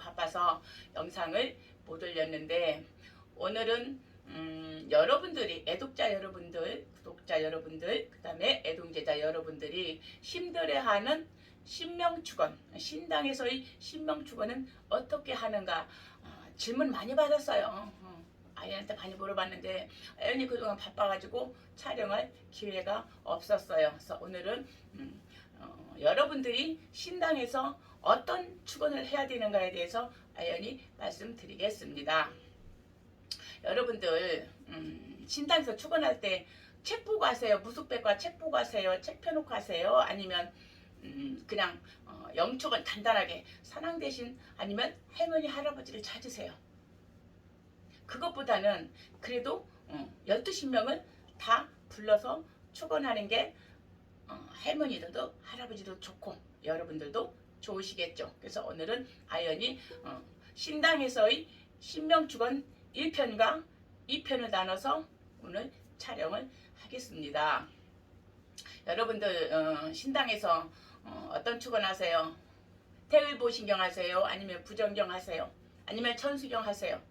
바빠서 영상을 못 올렸는데 오늘은 음, 여러분들이 애독자 여러분들, 구독자 여러분들, 그 다음에 애동제자 여러분들이 힘들어하는 신명축원, 신당에서의 신명축원은 어떻게 하는가 어, 질문 많이 받았어요. 어, 아이한테 많이 물어봤는데 아연이 그동안 바빠가지고 촬영할 기회가 없었어요. 그래서 오늘은 음, 어, 여러분들이 신당에서 어떤 축원을 해야 되는가에 대해서 아연이 말씀드리겠습니다. 여러분들 음, 신당에서 축원할 때 책 보고 하세요? 무속백과 책 보고 하세요? 책 펴놓고 하세요? 아니면 음, 그냥 어, 영축은 간단하게 사랑 대신 아니면 할머니 할아버지를 찾으세요. 그것보다는 그래도 어, 12신명을 다 불러서 축원하는 게 어, 할머니들도 할아버지도 좋고 여러분들도 좋으시겠죠. 그래서 오늘은 아연이 어, 신당에서의 신명축원 1편과 2편을 나눠서 오늘 촬영을 하겠습니다. 여러분들 어, 신당에서 어, 떤 축원하세요? 태을보 신경 하세요? 아니면 부정경 하세요? 아니면 천수경 하세요?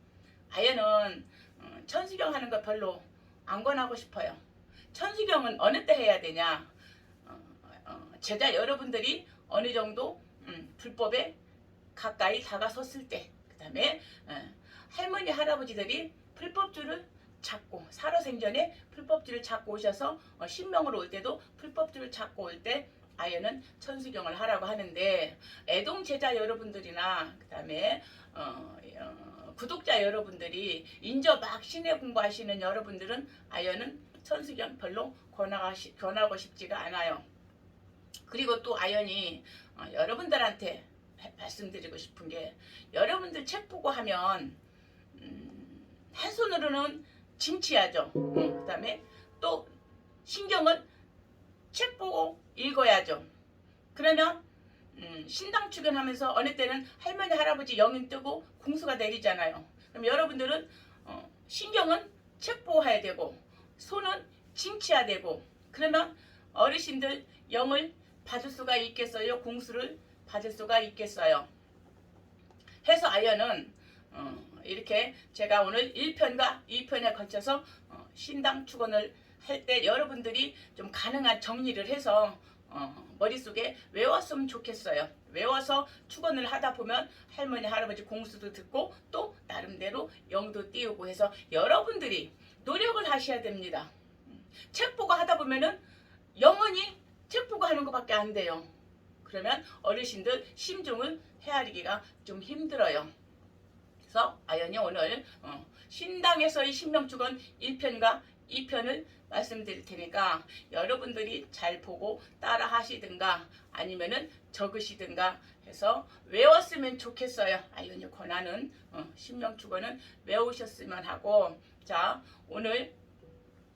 아연은 어, 천수경 하는 거 별로 안 권하고 싶어요. 천수경은 어느 때 해야 되냐? 어, 어, 제자 여러분들이 어느 정도 음, 불법에 가까이 다가섰을 때, 그 다음에 어, 할머니 할아버지들이 풀법주를 찾고 살아생전에 풀법주를 찾고 오셔서 어, 신명으로 올 때도 풀법주를 찾고 올때 아연은 천수경을 하라고 하는데 애동 제자 여러분들이나 그 다음에 어, 어, 구독자 여러분들이 인저 막 신의 공부하시는 여러분들은 아연은 천수경 별로 권하고 싶지가 않아요. 그리고 또 아연이 어, 여러분들한테 해- 말씀드리고 싶은 게 여러분들 책 보고 하면 음, 한 손으로는 진치하죠. 그 다음에 또 신경은 책 보고 읽어야죠. 그러면 음, 신당 출근하면서 어느 때는 할머니 할아버지 영인 뜨고 공수가 내리잖아요. 그럼 여러분들은 어, 신경은 책 보고 해야 되고 손은 진치해야 되고 그러면 어르신들 영을 받을 수가 있겠어요? 공수를 받을 수가 있겠어요? 해서 아연은 어, 이렇게 제가 오늘 1편과 2편에 걸쳐서 어, 신당 축원을 할 때 여러분들이 좀 가능한 정리를 해서 어, 머릿속에 외웠으면 좋겠어요. 외워서 축원을 하다 보면 할머니 할아버지 공수도 듣고 또 나름대로 영도 띄우고 해서 여러분들이 노력을 하셔야 됩니다. 음, 책 보고 하다 보면은 영원히 책 보고 하는 것밖에 안 돼요. 그러면 어르신들 심중을 헤아리기가 좀 힘들어요. 그래서 아연이 오늘 어, 신당에서의 신명축원 1편과 2편을 말씀드릴 테니까 여러분들이 잘 보고 따라 하시든가 아니면은 적으시든가 해서 외웠으면 좋겠어요. 아연이 권하는 어, 신명축원은 외우셨으면 하고 자 오늘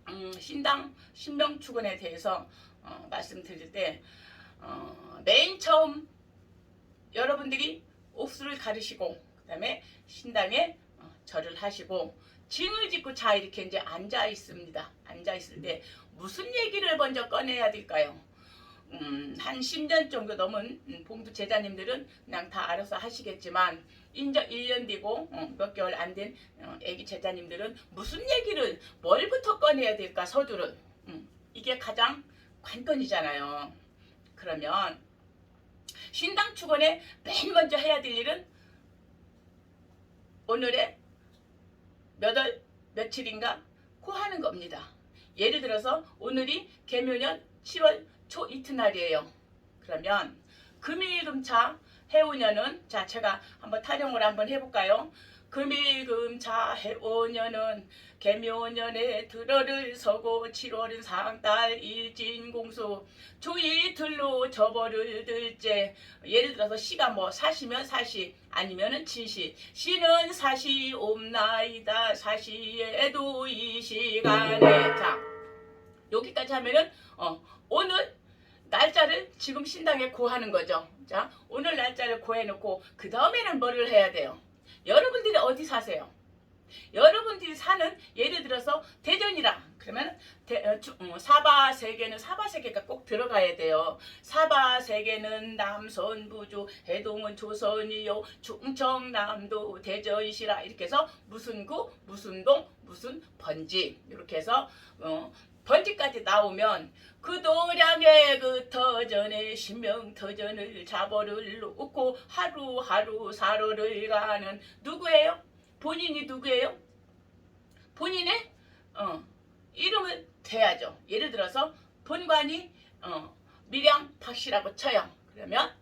음, 신당 신명축원에 대해서 어, 말씀드릴 때 어, 맨 처음 여러분들이 옥수를 가르시고 그 다음에 신당에 어, 절을 하시고 징을 짓고 자 이렇게 이제 앉아 있습니다. 앉아 있을 때 무슨 얘기를 먼저 꺼내야 될까요? 음, 한 10년 정도 넘은 음, 봉두 제자님들은 그냥 다 알아서 하시겠지만 인적 1년 되고 어, 몇 개월 안된 어, 애기 제자님들은 무슨 얘기를 뭘부터 꺼내야 될까 서두를 음, 이게 가장 관건이잖아요. 그러면 신당 축원에 맨 먼저 해야 될 일은 오늘의 몇 월 며칠인가 코 하는 겁니다. 예를 들어서 오늘이 개묘년 7월 초 이튿날이에요. 그러면 금일금차 해오년은 자 제가 한번 타령을 한번 해볼까요? 금일금차 해오년은 개묘년에 들어를 서고 7월은 상달 일진공수 조이틀로 저버를 들째 예를 들어서 시가 뭐 사시면 사시 아니면은 진시 시는 사시 옵나이다 사시에도 이 시간에 자 여기까지 하면은 어 오늘 날짜를 지금 신당에 고하는 거죠. 자, 오늘 날짜를 고해놓고 그 다음에는 뭐를 해야 돼요? 여러분들이 어디 사세요? 여러분들이 사는 예를 들어서 대전이라. 그러면 대- 어, 주- 어, 사바 세계는 사바 세계가 꼭 들어가야 돼요. 사바 세계는 남선부주 해동은 조선이요 충청남도 대전시라. 이렇게 해서 무슨 구? 무슨 동? 무슨 번지. 이렇게 해서 어, 번지까지 나오면 그 도량의 그 터전에 신명 터전을 잡어를 놓고 하루하루 사로를 가는 누구예요? 본인이 누구예요? 본인의 어, 이름을 대야죠. 예를 들어서 본관이 어, 밀양 박씨라고 쳐요. 그러면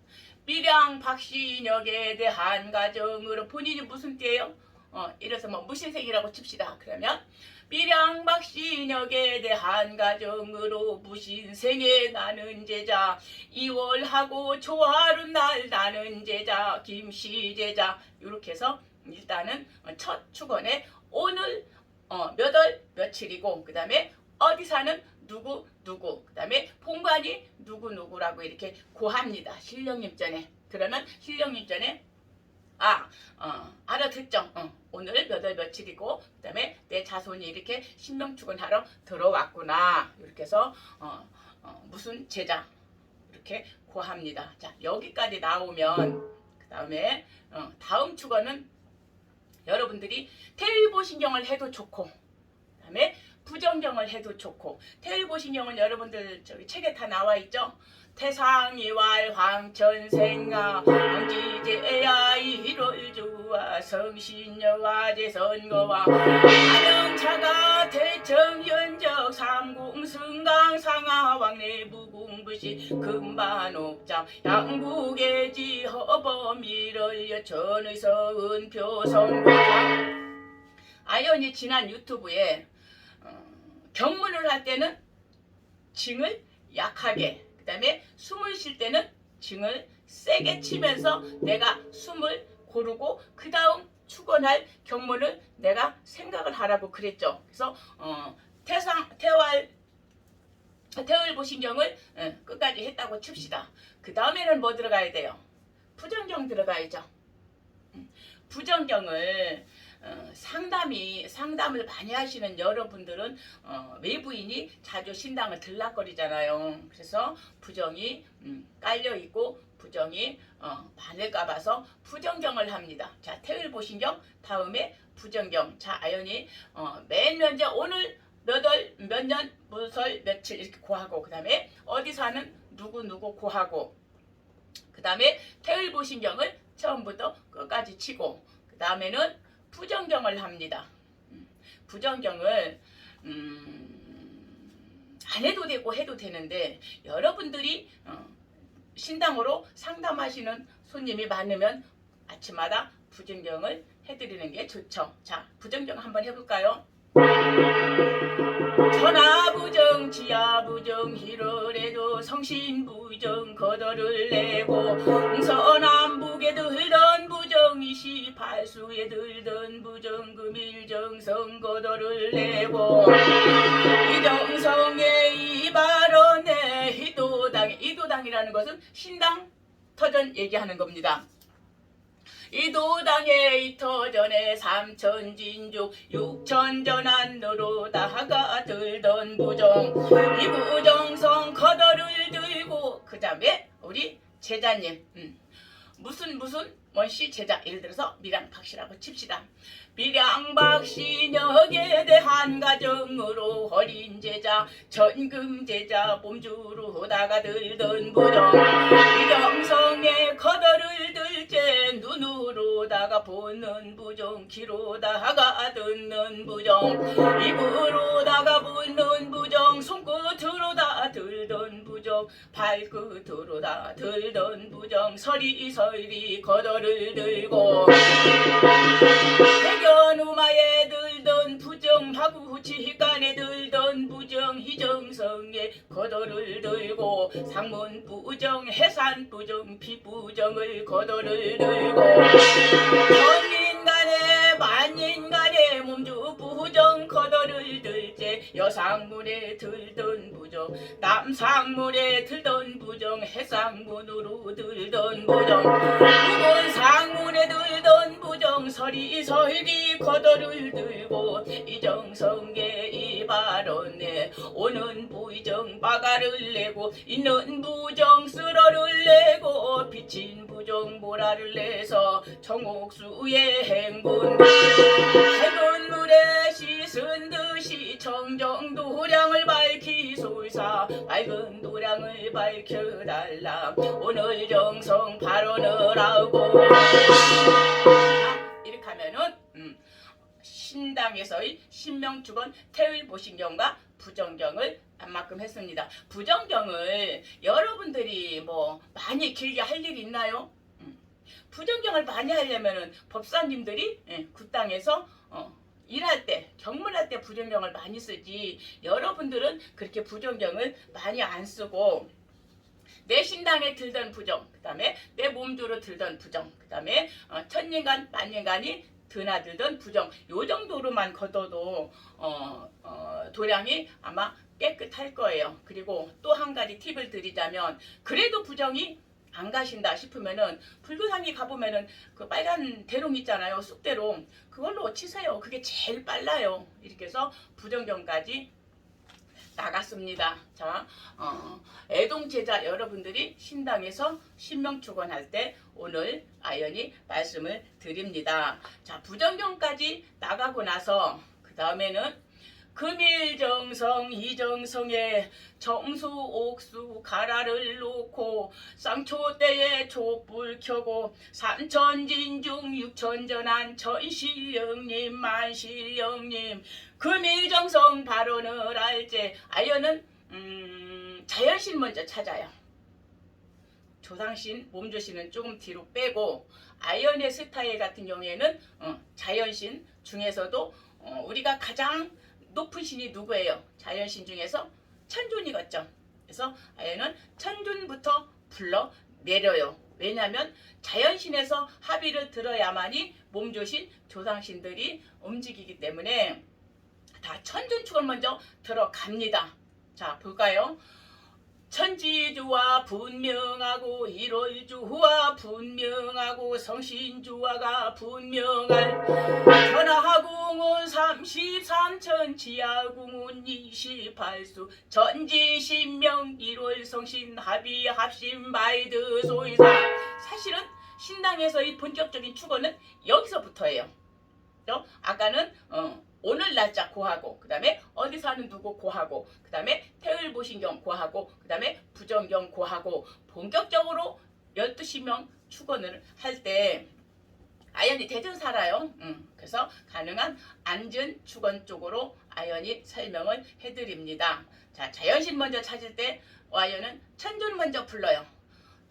밀양 박씨역에 대한 가정으로 본인이 무슨 띠예요? 어, 이래서 뭐 무신생이라고 칩시다. 그러면 밀양 박씨역에 대한 가정으로 무신생에 나는 제자 이월하고 조하룬 날 나는 제자 김씨 제자. 이렇게 해서 일단은 첫 축원에 오늘 어, 몇월? 며칠이고 그 다음에 어디 사는 누구 누구 그 다음에 본관이 누구 누구라고 이렇게 고합니다. 신령님 전에. 그러면 신령님 전에 아 어, 알아듣죠. 어, 오늘 몇월 며칠이고 그 다음에 내 자손이 이렇게 신명축원하러 들어왔구나. 이렇게 해서 어, 어, 무슨 제자 이렇게 고합니다. 자 여기까지 나오면 그 다음에 어, 다음 축원은 여러분들이 태일보 신경을 해도 좋고 그 다음에 부정경을 해도 좋고 태일보 신경은 여러분들 저기 책에 다 나와 있죠. 태상이 왈 황천생아 황지제야 이를 주와 성신여와 제선거와 안영차가 대청현적 삼궁승강 상하 왕래 무궁부시 금반옥장 양국의지 허범이를 전의서 은표 성부장 아연이 지난 유튜브에 어, 경문을 할 때는 징을 약하게 그 다음에 숨을 쉴 때는 징을 세게 치면서 내가 숨을 고르고 그 다음 축원할 경문을 내가 생각을 하라고 그랬죠. 그래서 어, 태상 태활 태월보신경을 어, 끝까지 했다고 칩시다. 그 다음에는 뭐 들어가야 돼요? 부정경 들어가야죠. 음, 부정경을 어, 상담이 상담을 많이 하시는 여러분들은 어, 외부인이 자주 신당을 들락거리잖아요. 그래서 부정이 음, 깔려 있고 부정이 어, 많을까 봐서 부정경을 합니다. 자 태일보신경 다음에 부정경. 자 아연이 어, 맨 먼저 오늘 몇월 몇년 무설 며칠 이렇게 고하고 그 다음에 어디 사는 누구 누구 고하고 그 다음에 태일보신경을 처음부터 끝까지 치고 그 다음에는 부정경을 합니다. 음, 부정경을 음, 안 해도 되고 해도 되는데 여러분들이 어, 신당으로 상담하시는 손님이 많으면 아침마다 부정경을 해드리는 게 좋죠. 자, 부정경 한번 해볼까요? 천하부정 지하부정 희로래도 성신부정 거덜을 내고 들던 부 정 28수에 들던 부정 금 일정성 거덜을 내고 이정성의 이 발언에 희도당 이도당이라는 것은 신당 터전 얘기하는 겁니다. 이도당의 이터전에 삼천진주 육천전안으로 다가 들던 부정 이 부정성 거더를 들고 그 다음에 우리 제자님 음. 무슨 무슨 원씨 제자 예를 들어서 밀양박씨라고 칩시다. 밀양박씨역에 대한 가정으로 어린 제자 전금 제자 몸주로다가 들던 부정. 이정성의 거더를 들째 눈으로다가 보는 부정. 귀로다가 듣는 부정. 입으로다가 보는 부정. 손끝으로다 부정 발끝으로다 들던 부정 서리서리 거더를 들고 대견우마에 들던 부정 하구치간에 들던 부정 희정성에 거더를 들고 상문 부정 해산 부정 피부정을 거더를 들고 천인간에 만인 여상문에 들던 부정 남상문에 들던 부정 해상문으로 들던 부정 무건 상문에 들던 부정 서리서리 거더를 들고 이정성계 이 발언에 마가를 내고 있는 부정 쓸어를 내고 비친 부정 보라를 내서 정옥수의 행군. 행군 물에 씻은 듯이 정정도량을 밝히소이사 맑은 도량을 밝혀달라. 오늘 정성 발언을 하고. 자, 이렇게 하면은 음, 신당에서의 신명축원 태을보신경과 부정경을 안만큼 했습니다. 부정경을 여러분들이 뭐 많이 길게 할 일이 있나요? 음, 부정경을 많이 하려면은 법사님들이 예, 그 땅에서 어, 일할 때 경문할 때 부정경을 많이 쓰지 여러분들은 그렇게 부정경을 많이 안 쓰고 내 신당에 들던 부정 그 다음에 내 몸주로 들던 부정 그 다음에 어, 천년간 만년간이 드나들던 부정 요 정도로만 걷어도 어, 어, 도량이 아마 깨끗할 거예요. 그리고 또 한 가지 팁을 드리자면 그래도 부정이 안 가신다 싶으면은 불교상에 가보면은 그 빨간 대롱 있잖아요 쑥대롱. 그걸로 치세요. 그게 제일 빨라요. 이렇게 해서 부정경까지 나갔습니다. 자 어, 애동 제자 여러분들이 신당에서 신명 축원할 때 오늘 아연이 말씀을 드립니다. 자 부정경까지 나가고 나서 그 다음에는 금일정성 이정성에 정수 옥수 가라를 놓고 쌍초대에 촛불 켜고 삼천진중 육천전한 천실령님 만실령님. 금일정성 발언을 할때 아연은 음, 자연신 먼저 찾아요. 조상신 몸조신은 조금 뒤로 빼고 아연의 스타일 같은 경우에는 어, 자연신 중에서도 어, 우리가 가장 높은 신이 누구예요? 자연신 중에서 천존이겠죠. 그래서 아연은 천존부터 불러 내려요. 왜냐하면 자연신에서 합의를 들어야만이 몸조신 조상신들이 움직이기 때문에 다 천존축을 먼저 들어갑니다. 자 볼까요? 천지주와 분명하고 일월주와 분명하고 성신주와가 분명할 전하궁은 33천 지하궁은 28수 전지신명 일월 성신 합의 합심 마이드 소이사 사실은 신당에서의 본격적인 축원은 여기서부터예요. 그죠? 아까는 어, 오늘 날짜 고하고 그 다음에 어디 사는 누구 고하고 그 다음에 태을보신경 고하고 그 다음에 부정경 고하고 본격적으로 12시명 축원을 할 때 아연이 대전 살아요. 음, 그래서 가능한 안전 축원 쪽으로 아연이 설명을 해드립니다. 자 자연신 먼저 찾을 때 아연은 천존 먼저 불러요.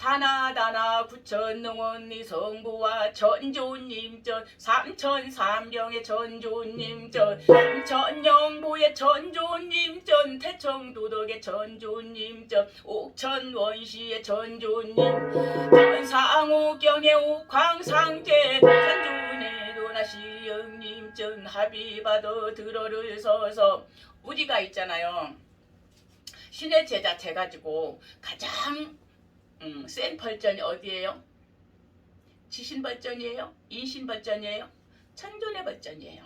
다나다나 구천농원 이 성부와 전조님전 삼천삼경의 전조님전 전영보의 전조님전 태청도덕의 전조님전 옥천원시의 전조님 전상호경의 옥황상제 전조네 도나시영님전 합의받아 들어를 서서 우리가 있잖아요. 신의 제자 돼가지고 가장 음, 센 벌전이 어디예요? 지신 벌전이에요? 인신 벌전이에요? 천존의 벌전이에요.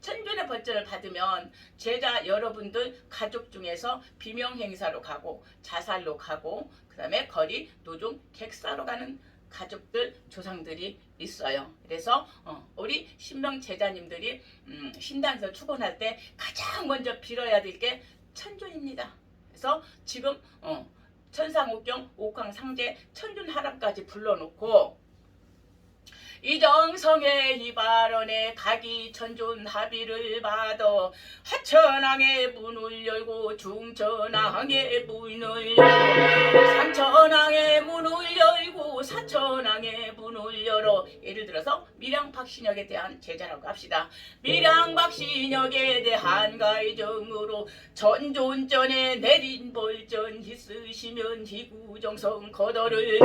천존의 벌전을 받으면 제자 여러분들 가족 중에서 비명 행사로 가고 자살로 가고 그 다음에 거리 노종 객사로 가는 가족들 조상들이 있어요. 그래서 어, 우리 신명 제자님들이 음, 신당에서 축원할 때 가장 먼저 빌어야 될 게 천존입니다. 그래서 지금 어, 천상옥경, 옥황상제, 천준하람까지 불러놓고 이정성의 이 발언에 각이 천존 합의를 받아 하천항의 문을 열고 중천항의 문을 열고 삼천항의 문을 열고 사천항의 문을 열어. 예를 들어서 밀양박신역에 대한 제자라고 합시다. 밀양박신역에 대한 가이정으로 전존전에 내린 벌전 있으시면 희구정성 거더를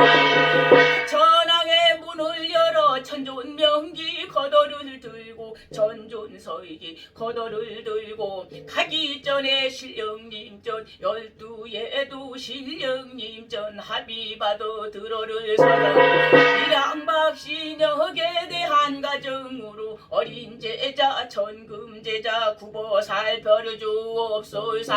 천항의 문을 열어 천존 명기 거더를 들고 전존 서이기 거더를 들고 가기 전에 신령님 전 열두 예도 신령님 전 합의 받아 들어를 서라 이랑박신역에 대한 가정으로 어린 제자 천금 제자 구보 살펴를 주옵소서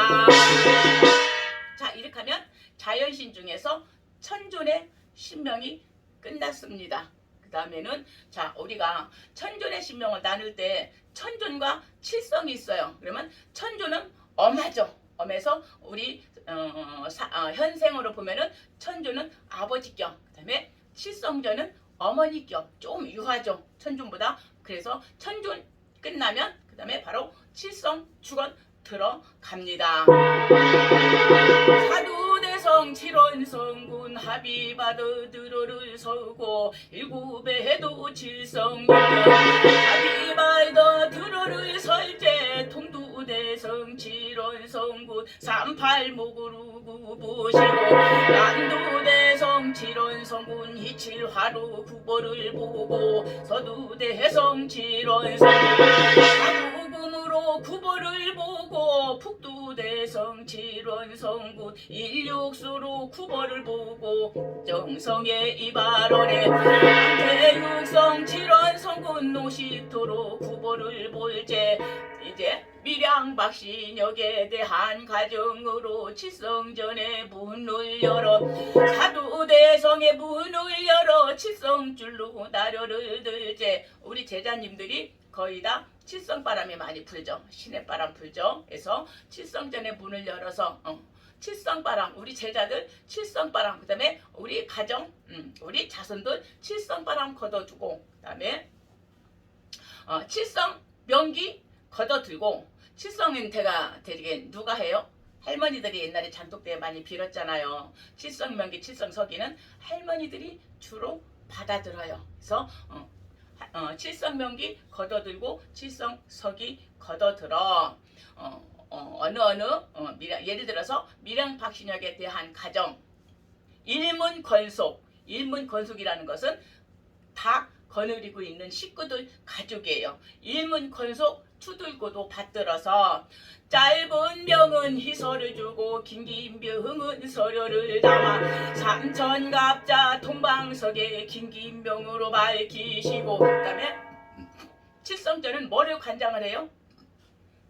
자 이렇게 하면 자연신 중에서 천존의 신명이 끝났습니다. 그 다음에는 자 우리가 천존의 신명을 나눌 때 천존과 칠성이 있어요. 그러면 천존은 엄하죠. 엄해서 우리 어, 사- 어, 현생으로 보면은 천존은 아버지격. 그다음에 칠성전은 어머니격. 좀 유하죠. 천존보다. 그래서 천존 끝나면 그다음에 바로 칠성 축원 들어갑니다. 사두대성 칠원 성군 합의 받아 들어를 서고 일곱의 해도 칠성 합의 받아 들어를 설제 통두대성 칠원 성군 삼팔목으로 구보시고 남두대성 칠원 성군 이칠화로 구보를 보고 서두대성 칠원 성군 사구금으로 구보를 보고 북두대성 칠원성군 일육수로 구보를 보고 정성의 이발원에 대육성 칠원성군 노시토로 구보를 볼제 이제 밀양박신역에 대한 가정으로 칠성전의 문을 열어 사두대성의 문을 열어 칠성줄로 나려를 들제. 우리 제자님들이 거의 다 칠성 바람이 많이 불죠 시내바람 불죠 그래서 칠성전의 문을 열어서 어, 칠성바람 우리 제자들 칠성바람 그 다음에 우리 가정 음, 우리 자손들 칠성바람 걷어주고 그 다음에 어, 칠성 명기 걷어들고 칠성인태가 되게 누가 해요? 할머니들이 옛날에 잔독 때 많이 빌었잖아요. 칠성 명기, 칠성 서기는 할머니들이 주로 받아들어요. 그래서 어, 하- 어, 칠성명기 걷어들고 칠성서기 걷어들어. 어, 어, 어느 어느 어, 밀양, 예를 들어서 밀양 박신역에 대한 가정 일문건속 일문건속이라는 것은 다 거느리고 있는 식구들 가족이에요. 일문 건속 투들고도 받들어서 짧은 병은 희소를 주고 긴긴 병은 서류를 담아 삼천갑자 동방석에 긴긴 병으로 밝히시고 그다음에 칠성전은 뭐를 관장을 해요?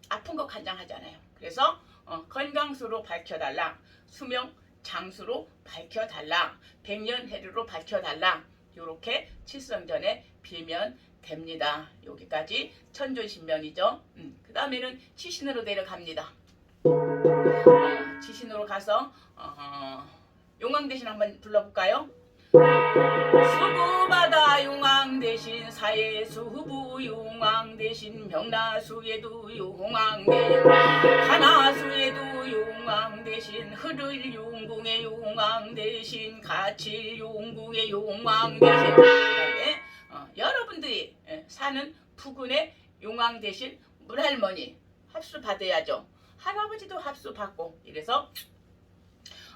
아픈 거 관장하잖아요. 그래서 어, 건강수로 밝혀달라. 수명 장수로 밝혀달라. 백년 해류로 밝혀달라. 요렇게 칠성전에 빌면 됩니다. 여기까지 천존신명이죠. 음, 그 다음에는 치신으로 내려갑니다. 어, 치신으로 가서 어, 용왕 대신 한번 불러볼까요? 수구바다 용왕 대신 사해 수부 용왕 대신 명나수에도 용왕 대신 가나수에도 용왕 대신 흐를 용궁의 용왕 대신 가칠 용궁의 용왕 대신 그다음에 어, 여러분들이 예, 사는 부근의 용왕 대신 물할머니 합수 받아야죠. 할아버지도 합수 받고 이래서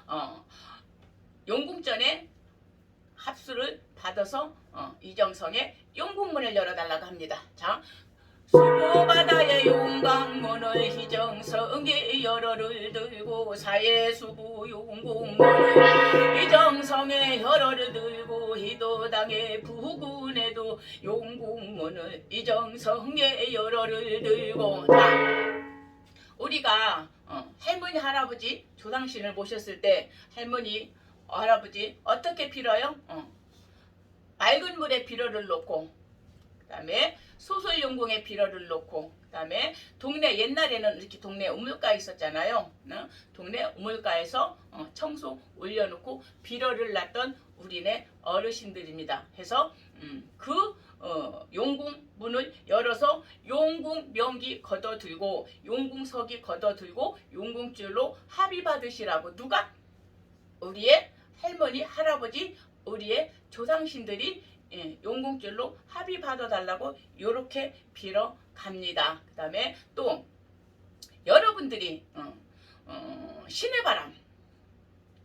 어, 용궁전에 합수를 받아서 어, 이정성의 용궁문을 열어달라고 합니다. 자, 수보바다의 용광문을 희정성의 열어를 들고 사예수부 용궁문을 이정성의 열어를 들고 희도당의 부군에도 용궁문을 이정성의 열어를 들고 자, 우리가 어, 할머니 할아버지 조상신을 모셨을 때 할머니 어, 할아버지 어떻게 빌어요? 어. 맑은 물에 비료를 놓고 그 다음에 소설용궁에 비료를 놓고 그 다음에 동네 옛날에는 이렇게 동네 우물가 있었잖아요. 어? 동네 우물가에서 어, 청소 올려놓고 비료를 놨던 우리네 어르신들입니다. 해서 음, 그 어, 용궁 문을 열어서 용궁 명기 걷어들고 용궁 서기 걷어들고 용궁줄로 합의 받으시라고 누가 우리의 할머니 할아버지 우리의 조상신들이 예, 용궁줄로 합의 받아달라고 이렇게 빌어 갑니다. 그 다음에 또 여러분들이 어, 어, 신의 바람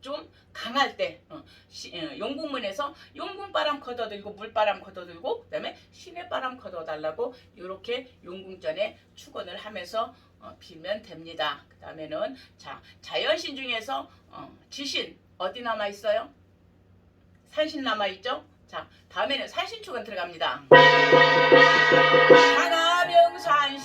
좀 강할 때 어, 시- 어, 용궁문에서 용궁바람 걷어들고 물바람 걷어들고 그 다음에 신의 바람 걷어달라고 이렇게 용궁전에 축원을 하면서 어, 빌면 됩니다. 그 다음에는 자 자연신 중에서 어, 지신 어디 남아 있어요? 산신 남아 있죠? 자 다음에는 산신 축원 들어갑니다.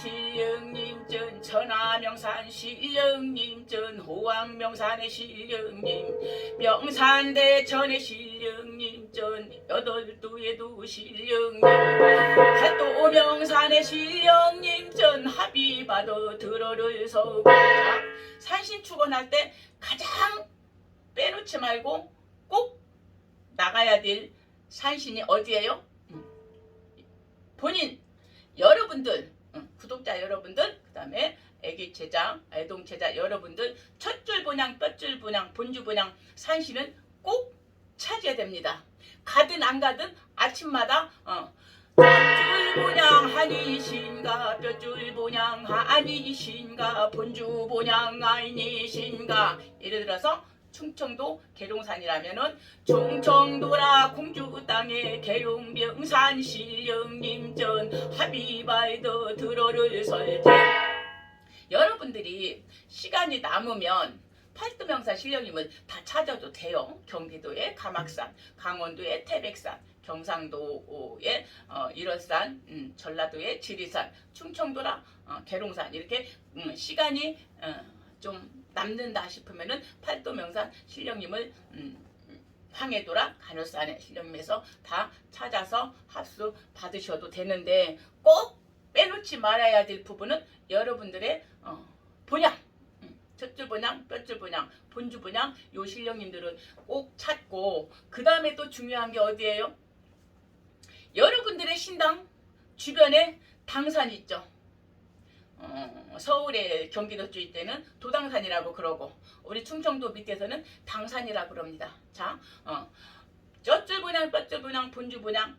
시흥림전 천하명산 신령님 전 호왕명산의 신령님 명산대천의 신령님 전 여덟두에도 신령님 팔도명산의 신령님 전 합의받아 들어를 서고 자, 산신 축원할 때 가장 빼놓지 말고 꼭 나가야 될 산신이 어디예요? 음. 본인 여러분들 음, 구독자 여러분들 그 다음에 애기 제자 애동 제자 여러분들 첫줄 분양 뼈줄 분양 본주 분양 산신은 꼭 찾아야 됩니다. 가든 안 가든 아침마다 어, 뼈줄 분양 아니신가 뼈줄 분양 아니신가 본주 분양 아니신가 예를 들어서 충청도 계룡산이라면은 충청도라 공주 땅에 계룡명산 신령님전 하비바이더 들어를 설때 여러분들이 시간이 남으면 팔도명산 신령님을 다 찾아도 돼요. 경기도의 가막산, 강원도의 태백산, 경상도의 어, 일월산, 음, 전라도의 지리산, 충청도라 어, 계룡산 이렇게 음, 시간이 어, 좀 남는다 싶으면은 팔도 명산 신령님을 음, 황해도라 간호산의 신령님에서 다 찾아서 합수 받으셔도 되는데 꼭 빼놓지 말아야 될 부분은 여러분들의 어, 본향 음, 첫줄 본향, 뼈줄 본향, 본주 본향 요 신령님들은 꼭 찾고 그 다음에 또 중요한 게 어디예요? 여러분들의 신당 주변에 당산 있죠. 어, 서울의 경기도 쪽 때는 도당산이라고 그러고 우리 충청도 밑에서는 당산이라고 그럽니다. 자, 어, 젖줄 분양, 뼈줄 분양, 본주 분양,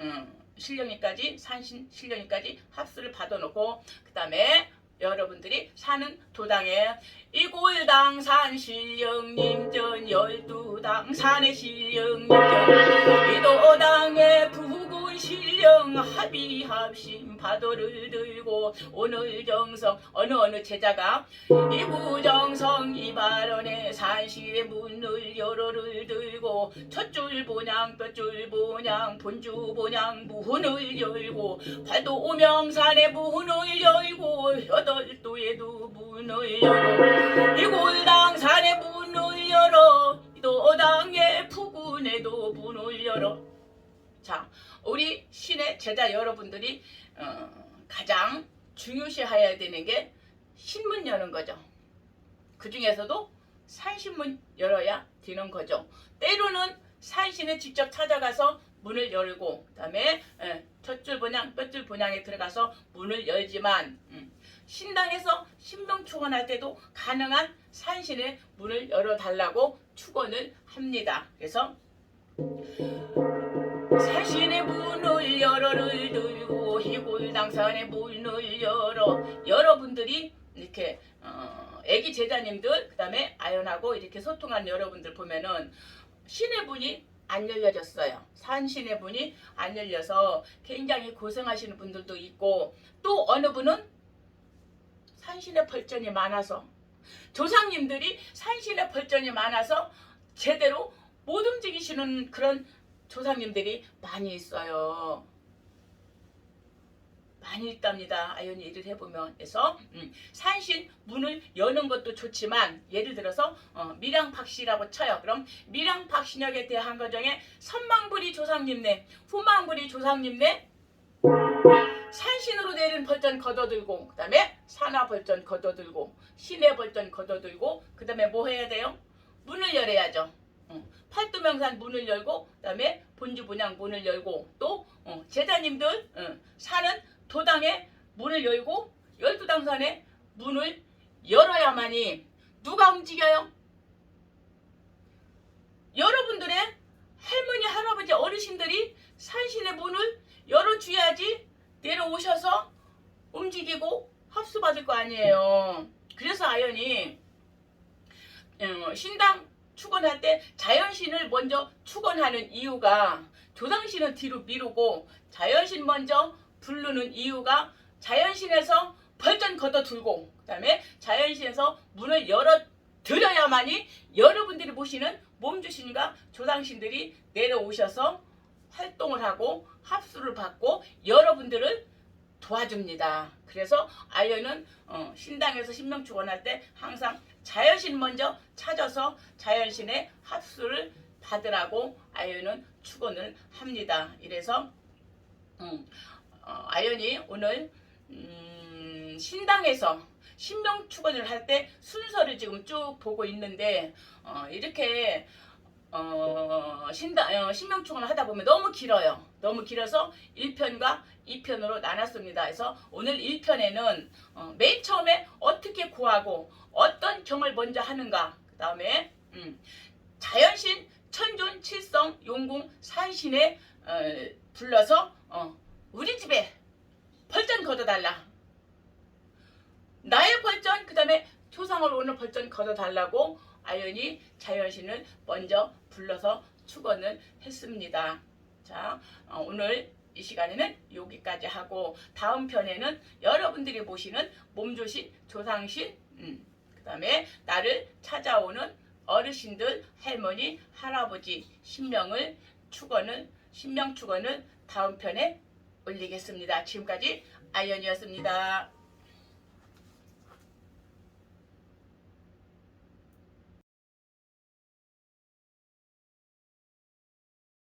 음, 실령이까지 산신 실령이까지 합수를 받아놓고 그 다음에 여러분들이 사는 도당에 이골당 산 실령님 전 열두당 산의 실령님 전 이도당의 부 군 실령 합의 합심 파도를 들고 오늘 정성 어느 어느 제자가 이구정성 이발원의 산실의 문을 열어를 들고 첫줄 본향 뼈줄 본향 본주 본향 문을 열고 팔도 오명산의 문을 열고 여덟 도에도 문을 열어 이골당 산의 문을 열어 이도당의 부근에도 문을 열어. 자 우리 신의 제자 여러분들이 어, 가장 중요시해야 되는 게 신문 여는 거죠. 그 중에서도 산신문 열어야 되는 거죠. 때로는 산신에 직접 찾아가서 문을 열고 그다음에 예, 첫줄 본향, 뼈줄 본향에 들어가서 문을 열지만 음, 신당에서 신명 축원할 때도 가능한 산신의 문을 열어달라고 축원을 합니다. 그래서 산신의 문을 열어를 들고 희골당산의 문을 열어 여러분들이 이렇게 어, 애기 제자님들 그 다음에 아연하고 이렇게 소통하는 여러분들 보면은 신의 문이 안 열려졌어요. 산신의 문이 안 열려서 굉장히 고생하시는 분들도 있고 또 어느 분은 산신의 벌전이 많아서 조상님들이 산신의 벌전이 많아서 제대로 못 움직이시는 그런 조상님들이 많이 있어요. 많이 있답니다. 아연이 일을 해보면 그래서 음, 산신 문을 여는 것도 좋지만 예를 들어서 어, 밀양박씨라고 쳐요. 그럼 밀양박신역에 대한 거정에 선망부리 조상님네, 후망부리 조상님네 산신으로 내린 벌전 걷어들고 그 다음에 산화 벌전 걷어들고 시내 벌전 걷어들고 그 다음에 뭐 해야 돼요? 문을 열어야죠. 어, 팔도명산 문을 열고 그다음에 본주 분양 문을 열고 또 어, 제자님들 어, 사는 도당에 문을 열고 열두당산에 문을 열어야만이 누가 움직여요? 여러분들의 할머니 할아버지 어르신들이 산신의 문을 열어줘야지 내려오셔서 움직이고 합수받을 거 아니에요. 그래서 아연이 어, 신당 축원할 때 자연신을 먼저 축원하는 이유가 조상신은 뒤로 미루고 자연신 먼저 부르는 이유가 자연신에서 벌전 걷어들고 그 다음에 자연신에서 문을 열어 드려야만이 여러분들이 모시는 몸주신과 조상신들이 내려오셔서 활동을 하고 합수를 받고 여러분들을 도와줍니다. 그래서 아이언은 어, 신당에서 신명 축원할 때 항상 자연신 먼저 찾아서 자연신의 합수를 받으라고 아이언은 축원을 합니다. 이래서 음, 어, 아이언이 오늘 음, 신당에서 신명 축원을 할 때 순서를 지금 쭉 보고 있는데 어, 이렇게 어, 신당 어, 신명 축원을 하다 보면 너무 길어요. 너무 길어서 1편과 2편으로 나눴습니다. 그래서 오늘 1편에는 어, 맨 처음에 어떻게 구하고 어떤 경을 먼저 하는가 그 다음에 음, 자연신 천존 칠성 용궁 산신에 어, 불러서 어, 우리 집에 벌전 걷어달라 나의 벌전 그 다음에 초상을 오는 벌전 걷어달라고 아연이 자연신을 먼저 불러서 축원을 했습니다. 자 어, 오늘 이 시간에는 여기까지 하고 다음 편에는 여러분들이 보시는 몸조신 조상신 음, 그 다음에 나를 찾아오는 어르신들 할머니 할아버지 신명을 축원을 신명 축원을 다음 편에 올리겠습니다. 지금까지 아연이었습니다.